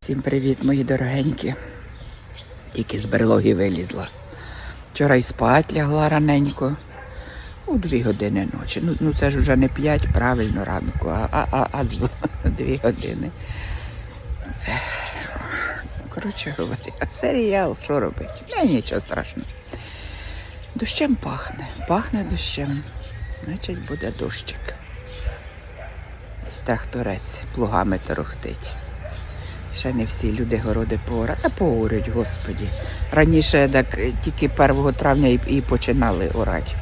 Всім привіт, мої дорогенькі. Тільки з берлоги вилізла. Вчора й спать лягла раненько. У дві години ночі. Ну, ну це ж вже не п'ять правильно ранку, а, а, а, а дві години. Коротше говоря, серіал, що робити? Не, нічого страшного. Дощем пахне, пахне дощем. Значить, буде дощик. Ось тракторець плугами торохтить. Ще не всі люди городи поора. Та поорють, господі. Раніше так е, тільки 1 травня і, і починали орати.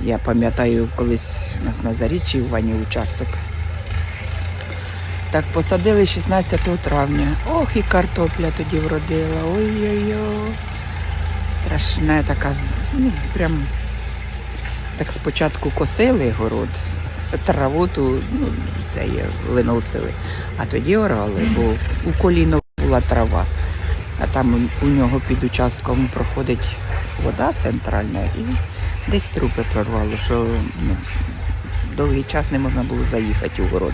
Я пам'ятаю, колись у нас на заріччі у вані участок. Так посадили 16 травня. Ох, і картопля тоді вродила. Ой-ой-ой. Страшне така, ну, прям так спочатку косили город, траву ту, ну, це є, виносили. А тоді орали, бо у коліно була трава, а там у нього під участком проходить вода центральна і десь трупи прорвало, що ну, довгий час не можна було заїхати у город.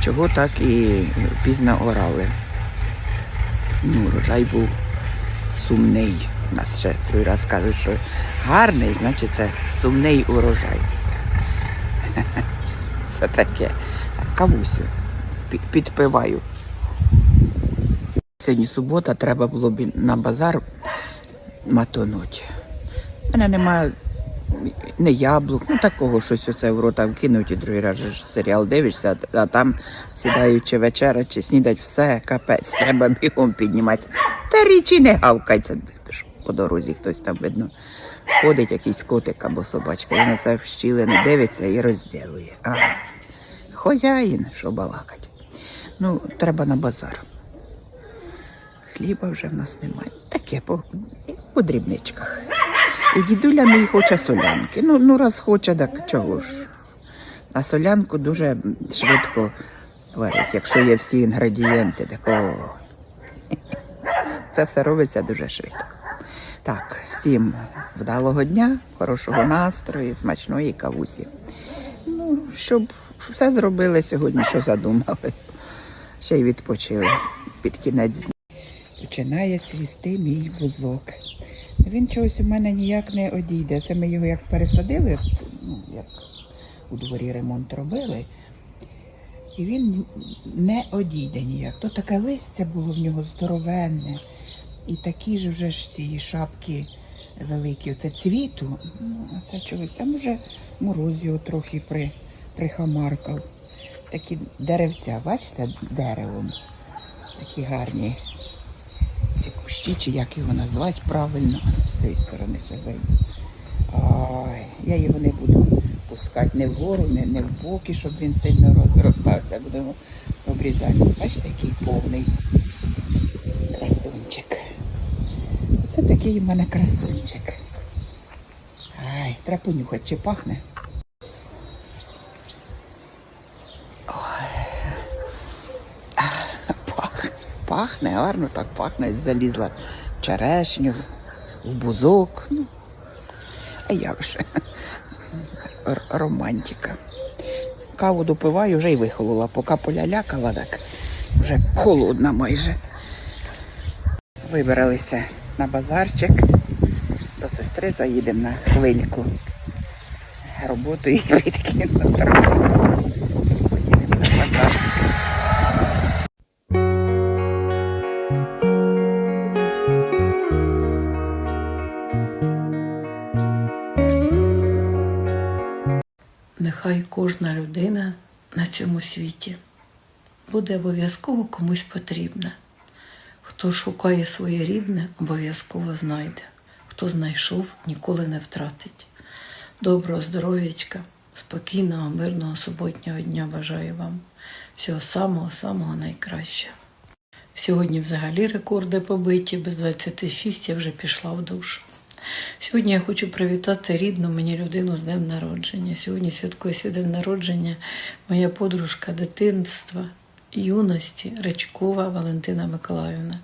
Чого так і пізно орали. Ну, урожай був сумний. У нас ще другий раз кажуть, що гарний, значить це сумний урожай. Це таке. Кавусю підпиваю. Сьогодні субота, треба було б на базар матонуть. У мене немає не яблук, ну такого щось оце в рота вкинуть і другий раз серіал дивишся, а а там сідаючи вечеря чи снідать, все, капець, треба бігом підніматися. Та річі не гавкається. По дорозі хтось там видно. Ходить якийсь котик або собачка, і на це в щілину дивиться і розділує. Ага. Хозяїн, що балакать. Ну, треба на базар. Хліба вже в нас немає. Таке по, по дрібничках. Дідуля мій хоче солянки. Ну, ну раз хоче, так чого ж. А солянку дуже швидко варять, якщо є всі інгредієнти, так о. Це все робиться дуже швидко. Так, всім вдалого дня, хорошого настрою, смачної кавусі. Ну, щоб все зробили сьогодні, що задумали. Ще й відпочили під кінець дня. Починає цвісти мій бузок. Він чогось у мене ніяк не одійде. Це ми його як пересадили, ну, як у дворі ремонт робили. І він не одійде ніяк. То таке листя було в нього здоровенне. І такі ж вже ж ці шапки великі. Оце цвіту. Ну, а це чогось. А може мороз його трохи при, прихамаркав. Такі деревця, бачите, деревом. Такі гарні. Кущі, чи як його назвати правильно. З цієї сторони ще зайду. Ой, я його не буду пускати не вгору, не, не в боки, щоб він сильно роз- розстався. Будемо обрізати. Бачите, який повний красунчик. Це такий у мене красунчик. Ай, треба понюхати, чи пахне. Пахне, гарно так пахне. Залізла в черешню, в бузок. Ну, а як же? Р- романтика. Каву допиваю, вже й вихолола. Поки полялякала, так вже холодна майже. Вибралися на базарчик. До сестри заїдемо на хвильку. Роботу і відкинути. Поїдемо на базар. Кожна людина на цьому світі буде обов'язково комусь потрібна. Хто шукає своє рідне, обов'язково знайде. Хто знайшов, ніколи не втратить. Доброго здоров'ячка, спокійного, мирного суботнього дня бажаю вам. Всього самого-самого найкращого. Сьогодні взагалі рекорди побиті, без 26 я вже пішла в душ. Сьогодні я хочу привітати рідну мені людину з днем народження. Сьогодні святкує свій день народження моя подружка дитинства, юності Речкова Валентина Миколаївна.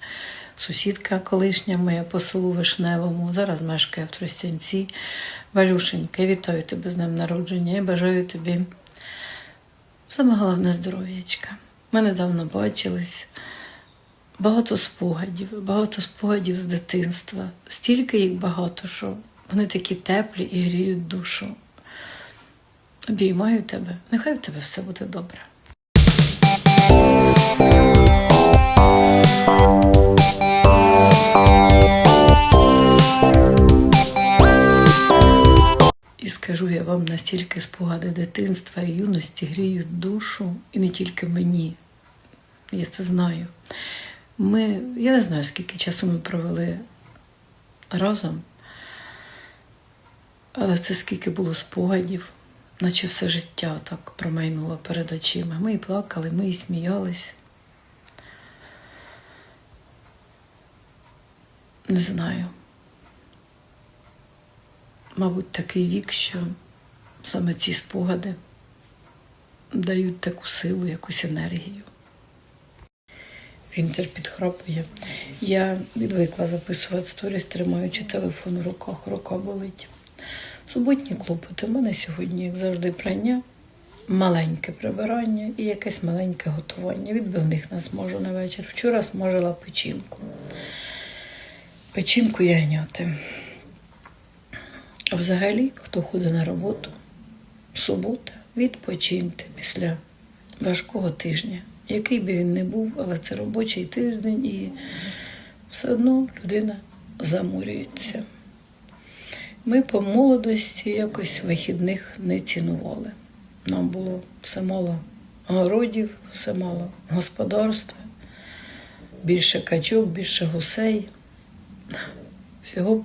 Сусідка колишня моя по селу Вишневому, зараз мешкає в Тростянці. Валюшенька, вітаю тебе з днем народження. Я бажаю тобі саме головне здоров'ячка. Ми недавно бачились. Багато спогадів, багато спогадів з дитинства. Стільки їх багато, що вони такі теплі і гріють душу. Обіймаю тебе. Нехай в тебе все буде добре. І скажу я вам настільки спогади дитинства і юності гріють душу, і не тільки мені. Я це знаю. Ми, я не знаю, скільки часу ми провели разом, але це скільки було спогадів, наче все життя так промайнуло перед очима. Ми і плакали, ми і сміялись. Не знаю. Мабуть, такий вік, що саме ці спогади дають таку силу, якусь енергію. Вінтер підхрапує. Я відвикла записувати сторіс, тримаючи телефон у руках, рука болить. Суботні клопоти. У мене сьогодні, як завжди, прання, маленьке прибирання і якесь маленьке готування. Відбивних не зможу на вечір. Вчора смажила печінку. Печінку ягняти. Взагалі, хто ходить на роботу, субота, відпочиньте після важкого тижня, який би він не був, але це робочий тиждень, і все одно людина замурюється. Ми по молодості якось вихідних не цінували. Нам було все мало городів, все мало господарства, більше качок, більше гусей, всього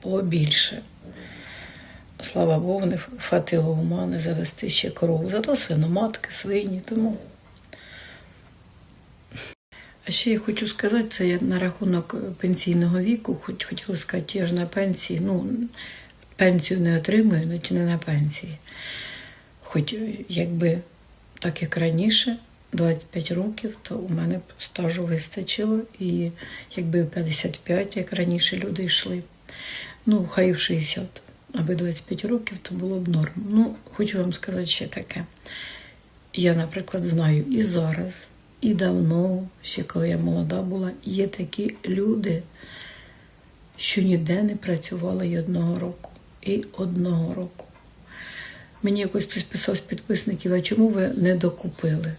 побільше. Слава Богу, не хватило ума не завести ще корову. Зато свиноматки, свині, тому. А ще я хочу сказати, це я на рахунок пенсійного віку, хоч хотіла сказати, я ж на пенсії, ну, пенсію не отримую, значить не на пенсії. Хоч якби так як раніше, 25 років, то у мене стажу вистачило, і якби в 55, як раніше люди йшли, ну, хай в 60 аби 25 років, то було б норм. Ну, хочу вам сказати ще таке. Я, наприклад, знаю і зараз, і давно, ще коли я молода була, є такі люди, що ніде не працювали і одного року. І одного року. Мені якось хтось писав з підписників, а чому ви не докупили?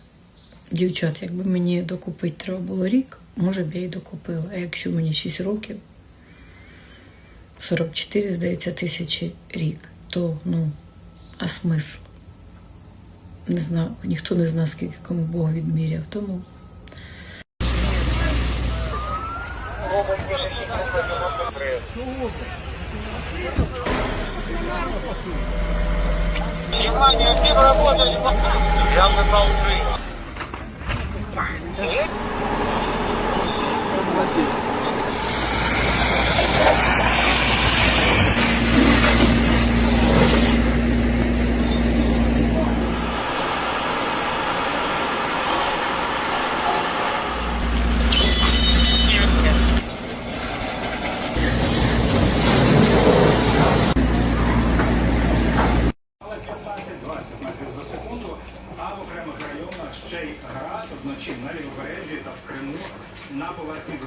Дівчат, якби мені докупити треба було рік, може б я й докупила. А якщо мені 6 років, 44, здається, тисячі рік, то ну, а смисл? Не знаю, ніхто не знає, скільки кому Бог відміряв. Тому Внимание, всем работать! Я напал Але 15-20 метрів за секунду, а в окремих районах ще й град вночі на лівобережжі та в Криму на поверхні.